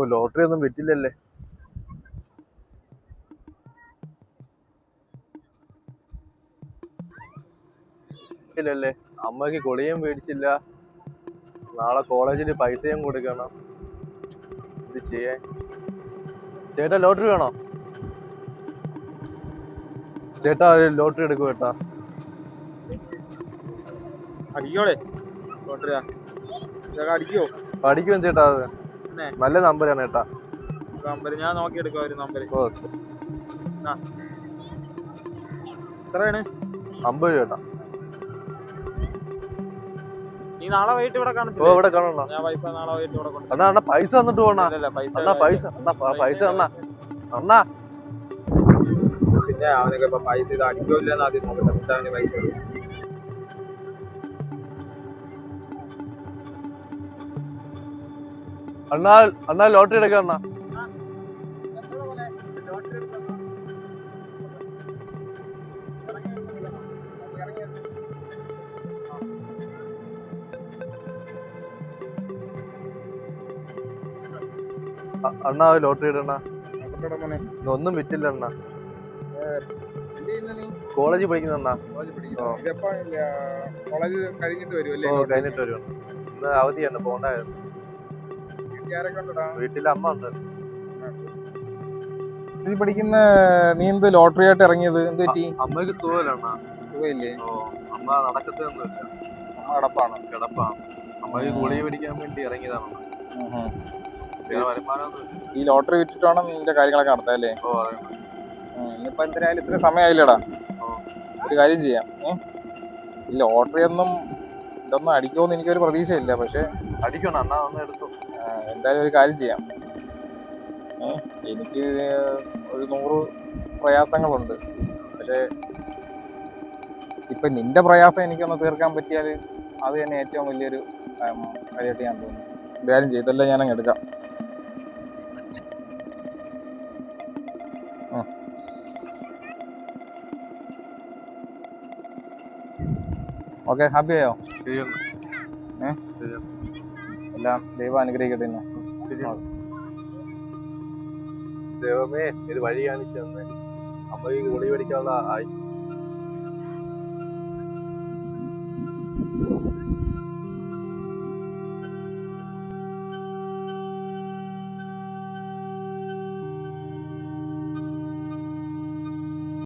ഓ lottery ഒന്നും വിറ്റില്ലല്ലേ? ഇല്ലല്ലേ? അമ്മയ്ക്ക് കൊളിയും മേടിച്ചില്ല. നാളെ കോളേജിൽ പൈസയും കൊടുക്കണം. ഇത് ചെയ്യേ ചേട്ടാ ലോട്ടറി വേണോ? ചേട്ടാ ലോട്ടറി എടുക്കും ചേട്ടാ. അടിക്കോടെ ലോട്ടറിയാ അടിക്കോ? അടിക്കും ചേട്ടാ അത്? നല്ല നമ്പറാണ് കേട്ടാ നമ്പർ ഞാൻ നോക്കി എടുക്കാം ഒരു നമ്പർ എത്രയാണ്? അമ്പത് രൂപ നീ നാളെ വൈകിട്ട് ഇവിടെ ഓ കാണത്തില്ല ഇവിടെ കാണണ ഞാൻ പൈസ നാളെ വൈകിട്ട് ഇവിടെ കൊണ്ടു അണ്ണാ അണ്ണാ പൈസ തന്നിട്ട് പോണ. പൈസ അണ്ണാ പൈസ അണ്ണാ പ- പൈസ അണ്ണാ അണ്ണാ. പിന്നെ അവനൊക്കെ പൈസ ഇത് അടിക്കോ ഇല്ലെന്ന് ആദ്യം നോക്കട്ടെ. പൈസ അണ്ണാ അണ്ണാ ലോട്ടറി എടുക്കാം അണ്ണാ അണ്ണാ ലോട്ടറി ഇടണ നോക്കട്ടെടാ മോനെ. ഒന്നും വിറ്റില്ല അണ്ണാ? കോളേജിൽ പഠിക്കുന്ന അണ്ണാ. കോളേജ് കഴിഞ്ഞിട്ട് വരും അല്ലേ ഓ കഴിഞ്ഞിട്ട് വരും ഇന്ന് അവധിയാണ് പോണ്ടായിരുന്നു. വീട്ടിൽ അമ്മ ഉണ്ട് നീ പഠിക്കുന്ന നീ എന്ത് ലോട്ടറി ആയിട്ട് ഇറങ്ങിയത്? എന്ത് പറ്റി? അമ്മയ്ക്ക് സുഖമില്ല അമ്മ നടക്കത്തൊന്നുമില്ല അമ്മ കിടപ്പാണ്. കിടപ്പാണ് അമ്മയ്ക്ക് ഗുളി പിടിക്കാൻ വേണ്ടി ഇറങ്ങിയതാണ് ഈ ലോട്ടറി വിറ്റിട്ടാണ് നിന്റെ കാര്യങ്ങളൊക്കെ നടത്താം അല്ലേ? ഓ അതെ ഇനിയിപ്പോ എന്തിനായാലും ഇത്ര സമയമായില്ലടാ. ഒരു കാര്യം ചെയ്യാം. ഈ ലോട്ടറി ഒന്നും ഇതൊന്നും അടിക്കുമെന്ന് എനിക്കൊരു പ്രതീക്ഷയില്ല പക്ഷെ അടിക്കണം എന്നാ ഒന്ന് എടുത്തു. എന്തായാലും ഒരു കാര്യം ചെയ്യാം. എനിക്ക് ഒരു നൂറ് പ്രയാസങ്ങളുണ്ട്. പക്ഷേ ഇപ്പൊ നിന്റെ പ്രയാസം എനിക്കൊന്ന് തീർക്കാൻ പറ്റിയാൽ അത് തന്നെ ഏറ്റവും വലിയൊരു കാര്യമായിട്ട് ഞാൻ തോന്നുന്നു എന്തായാലും ചെയ്തല്ലേ ഞാൻ അങ്ങ് എടുക്കാം ഓക്കെ ഹാപ്പിയായോ ശരിയാണ് എല്ലാം ദൈവം അനുഗ്രഹിക്കട്ടെ. ദൈവമേ ഒരു വഴി കാണിച്ചു തന്നെ. അമ്മയ്ക്ക് ഗുളി പഠിക്കാനുള്ള ആയി.